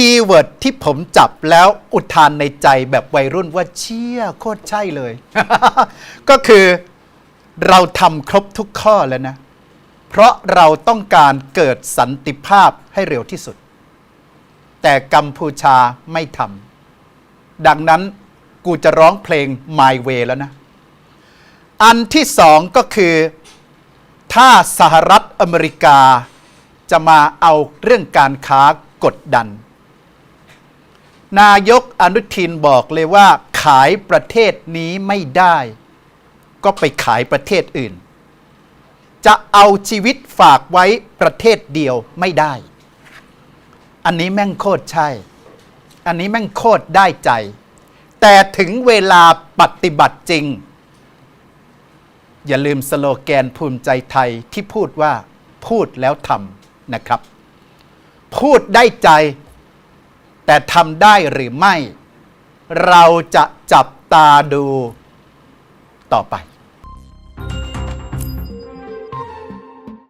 คีย์เวิร์ดที่ผมจับแล้วอุทานในใจแบบวัยรุ่นว่าเชี่ยโคตรใช่เลย ก็คือเราทำครบทุกข้อแล้วนะ เพราะเราต้องการเกิดสันติภาพให้เร็วที่สุด แต่กัมพูชาไม่ทำดังนั้นกูจะร้องเพลง My Way แล้วนะ อันที่สองก็คือ ถ้าสหรัฐอเมริกาจะมาเอาเรื่องการค้ากดดัน นายกอนุทินบอกเลยว่า ขายประเทศนี้ไม่ได้ ก็ไปขายประเทศอื่น จะเอาชีวิตฝากไว้ประเทศเดียวไม่ได้ อันนี้แม่งโคตรใช่ อันนี้แม่งโคตรได้ใจ แต่ถึงเวลาปฏิบัติจริง อย่าลืมสโลแกนภูมิใจไทยที่พูดว่าพูดแล้วทำนะครับ พูดได้ใจ แต่ทำได้หรือไม่ เราจะจับตาดูต่อไป